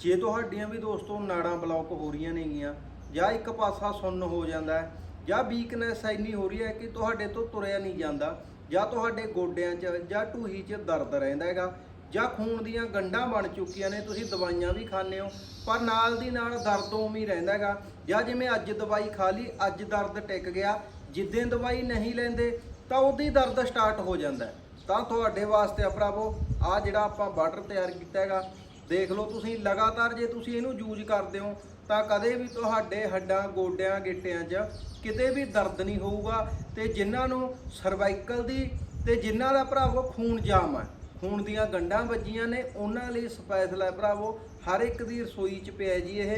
ਜੇ ਤੁਹਾਡੀਆਂ ਵੀ ਦੋਸਤੋ ਨਾੜਾਂ ਬਲੌਕ ਹੋ ਰਹੀਆਂ ਨੇਗੀਆਂ, ਜਾਂ ਇੱਕ ਪਾਸਾ ਸੁੰਨ ਹੋ ਜਾਂਦਾ ਹੈ, ਜਾਂ ਵੀਕਨੈਸ ਇੰਨੀ ਹੋ ਰਹੀ ਹੈ ਕਿ ਤੁਹਾਡੇ ਤੋਂ ਤੁਰਿਆ ਨਹੀਂ ਜਾਂਦਾ, ਜਾਂ ਤੁਹਾਡੇ ਗੋਡਿਆਂ 'ਚ ਜਾਂ ਢੂਹੀ 'ਚ ਦਰਦ ਰਹਿੰਦਾ ਹੈਗਾ, ਜਾਂ ਖੂਨ ਦੀਆਂ ਗੰਢਾਂ ਬਣ ਚੁੱਕੀਆਂ ਨੇ, ਤੁਸੀਂ ਦਵਾਈਆਂ ਵੀ ਖਾਂਦੇ ਹੋ, ਪਰ ਨਾਲ ਦੀ ਨਾਲ ਦਰਦ ਉਵੇਂ ਹੀ ਰਹਿੰਦਾ ਹੈਗਾ, ਜਾਂ ਜਿਵੇਂ ਅੱਜ ਦਵਾਈ ਖਾ ਲਈ, ਅੱਜ ਦਰਦ ਟਿਕ ਗਿਆ ਜਿੱਦਾਂ ਦਵਾਈ ਨਹੀਂ ਲੈਂਦੇ, ਤਾਂ ਉਹਦੀ ਦਰਦ ਸਟਾਰਟ ਹੋ ਜਾਂਦਾ ਤਾਂ ਤੁਹਾਡੇ ਵਾਸਤੇ ਆ ਭਰਾਵੋ ਆ ਜਿਹੜਾ ਆਪਾਂ ਵਾਟਰ ਤਿਆਰ ਕੀਤਾ ਹੈਗਾ ਦੇਖ ਲਓ ਤੁਸੀਂ ਲਗਾਤਾਰ ਜੇ ਤੁਸੀਂ ਇਹਨੂੰ ਯੂਜ਼ ਕਰਦੇ ਹੋ ਤਾਂ ਕਦੇ ਵੀ ਤੁਹਾਡੇ ਹੱਡਾਂ, ਗੋਡਿਆਂ, ਗਿੱਟਿਆਂ 'ਚ ਕਿਤੇ ਵੀ ਦਰਦ ਨਹੀਂ ਹੋਊਗਾ ਤੇ ਜਿਨ੍ਹਾਂ ਨੂੰ ਸਰਵਾਈਕਲ ਦੀ ਤੇ ਜਿਨ੍ਹਾਂ ਦਾ ਭਰਾਵੋ ਖੂਨ ਜਾਮ ਹੈ ਖੂਨ ਦੀਆਂ ਗੰਢਾਂ ਵੱਜੀਆਂ ਨੇ, ਉਹਨਾਂ ਲਈ ਸਪੈਸ਼ਲ ਹੈ ਭਰਾਵੋ, ਹਰ ਇੱਕ ਦੀ ਰਸੋਈ 'ਚ ਪਿਆ ਜੀ ਇਹ।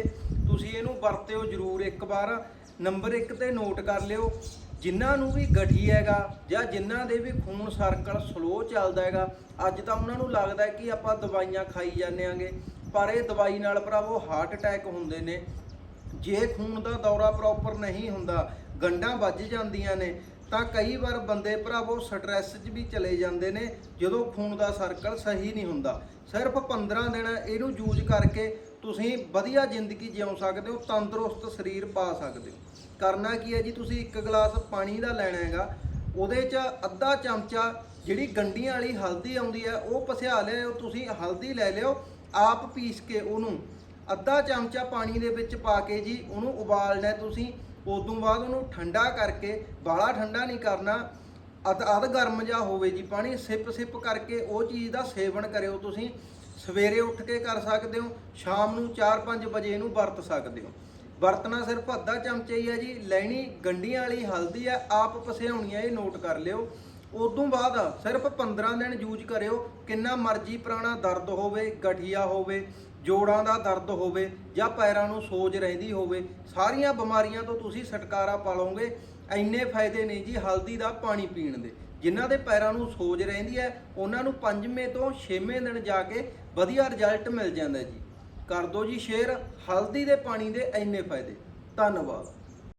ਤੁਸੀਂ ਇਹਨੂੰ ਵਰਤਿਓ ਜ਼ਰੂਰ ਇੱਕ ਵਾਰ ਨੰਬਰ 1 ਤੇ ਨੋਟ ਕਰ ਲਿਓ। ਜਿਨ੍ਹਾਂ ਨੂੰ ਵੀ ਗਠੀ ਹੈਗਾ ਜਾਂ ਜਿਨ੍ਹਾਂ ਦੇ ਵੀ ਖੂਨ ਸਰਕਲ ਸਲੋ ਚੱਲਦਾ ਹੈਗਾ, ਅੱਜ ਤਾਂ ਉਹਨਾਂ ਨੂੰ ਲੱਗਦਾ ਕਿ ਆਪਾਂ ਦਵਾਈਆਂ ਖਾਈ ਜਾਂਦੇ ਆਂਗੇ ਪਰ ਇਹ ਦਵਾਈ ਨਾਲ ਭਰਾਵੋ ਹਾਰਟ ਅਟੈਕ ਹੁੰਦੇ ਨੇ। ਜੇ ਖੂਨ ਦਾ ਦੌਰਾ ਪ੍ਰੋਪਰ ਨਹੀਂ ਹੁੰਦਾ, ਗੰਢਾਂ ਵੱਜ ਜਾਂਦੀਆਂ ਨੇ ਤਾਂ ਕਈ ਵਾਰ ਬੰਦੇ ਭਰਾਵੋ ਸਟ੍ਰੈਸ 'ਚ ਵੀ ਚਲੇ ਜਾਂਦੇ ਨੇ, ਜਦੋਂ ਖੂਨ ਦਾ ਸਰਕਲ ਸਹੀ ਨਹੀਂ ਹੁੰਦਾ। ਸਿਰਫ 15 ਦਿਨ ਇਹਨੂੰ ਯੂਜ਼ ਕਰਕੇ ਤੁਸੀਂ ਵਧੀਆ ਜ਼ਿੰਦਗੀ ਜਿਉ ਸਕਦੇ ਹੋ, ਤੰਦਰੁਸਤ ਸਰੀਰ ਪਾ ਸਕਦੇ ਹੋ। ਕਰਨਾ ਕੀ ਹੈ ਜੀ, ਤੁਸੀਂ ਇੱਕ ਗਲਾਸ ਪਾਣੀ ਦਾ ਲੈਣਾ ਹੈਗਾ, ਉਹਦੇ 'ਚ ਅੱਧਾ ਚਮਚਾ ਜਿਹੜੀ ਗੰਡੀਆਂ ਵਾਲੀ ਹਲਦੀ ਆਉਂਦੀ ਹੈ, ਉਹ ਪਸਿਆ ਲਿਓ ਤੁਸੀਂ ਹਲਦੀ ਲੈ ਲਿਓ, ਆਪ ਪੀਸ ਕੇ ਉਹਨੂੰ। ਅੱਧਾ ਚਮਚਾ ਪਾਣੀ ਦੇ ਵਿੱਚ ਪਾ ਕੇ ਜੀ, ਉਹਨੂੰ ਉਬਾਲਣਾ ਤੁਸੀਂ ਤੁਸੀਂ ਉਦੋਂ ਬਾਅਦ ਉਹਨੂੰ ਠੰਡਾ ਕਰਕੇ ਬਾਲਾ ਠੰਡਾ ਨਹੀਂ ਕਰਨਾ ਅਧ ਅਧ ਗਰਮ ਜਾ ਹੋਵੇ ਜੀ ਪਾਣੀ, ਸਿਪ ਸਿਪ ਕਰਕੇ ਉਹ ਚੀਜ਼ ਦਾ ਸੇਵਨ ਕਰਿਓ ਤੁਸੀਂ। ਸਵੇਰੇ ਉੱਠ ਕੇ ਕਰ ਸਕਦੇ ਹੋ, ਸ਼ਾਮ ਨੂੰ 4-5 ਵਜੇ ਇਹਨੂੰ ਵਰਤ ਸਕਦੇ ਹੋ। ਵਰਤਣਾ ਸਿਰਫ ਅੱਧਾ ਚਮਚਾ ਹੀ ਹੈ ਜੀ, ਲੈਣੀ ਗੰਡੀਆਂ ਵਾਲੀ ਹਲਦੀ ਹੈ, ਆਪ ਪਸਿਆਉਣੀ ਹੈ, ਇਹ ਨੋਟ ਕਰ ਲਿਓ। ਉਦੋਂ ਬਾਅਦ ਸਿਰਫ 15 ਦਿਨ ਯੂਜ਼ ਕਰਿਓ, ਕਿੰਨਾ ਮਰਜ਼ੀ ਪੁਰਾਣਾ ਦਰਦ ਹੋਵੇ, ਗਠੀਆ ਹੋਵੇ, ਜੋੜਾਂ ਦਾ ਦਰਦ ਹੋਵੇ ਜਾਂ ਪੈਰਾਂ ਨੂੰ ਸੋਜ ਰਹਿੰਦੀ ਹੋਵੇ, ਸਾਰੀਆਂ ਬਿਮਾਰੀਆਂ ਤੋਂ ਤੁਸੀਂ ਛੱਟਕਾਰਾ ਪਾ ਲਓਗੇ। ਇੰਨੇ ਫਾਇਦੇ ਨੇ ਜੀ ਹਲਦੀ ਦਾ ਪਾਣੀ ਪੀਣ ਦੇ। ਜਿਨ੍ਹਾਂ ਦੇ ਪੈਰਾਂ ਨੂੰ ਸੋਜ ਰਹਿੰਦੀ ਹੈ, ਉਹਨਾਂ ਨੂੰ ਪੰਜਵੇਂ ਤੋਂ ਛੇਵੇਂ ਦਿਨ ਜਾ ਕੇ ਵਧੀਆ ਰਿਜ਼ਲਟ ਮਿਲ ਜਾਂਦਾ ਜੀ। ਕਰ ਦਿਓ ਜੀ ਸ਼ੇਅਰ ਹਲਦੀ ਦੇ ਪਾਣੀ ਦੇ ਇੰਨੇ ਫਾਇਦੇ। ਧੰਨਵਾਦ।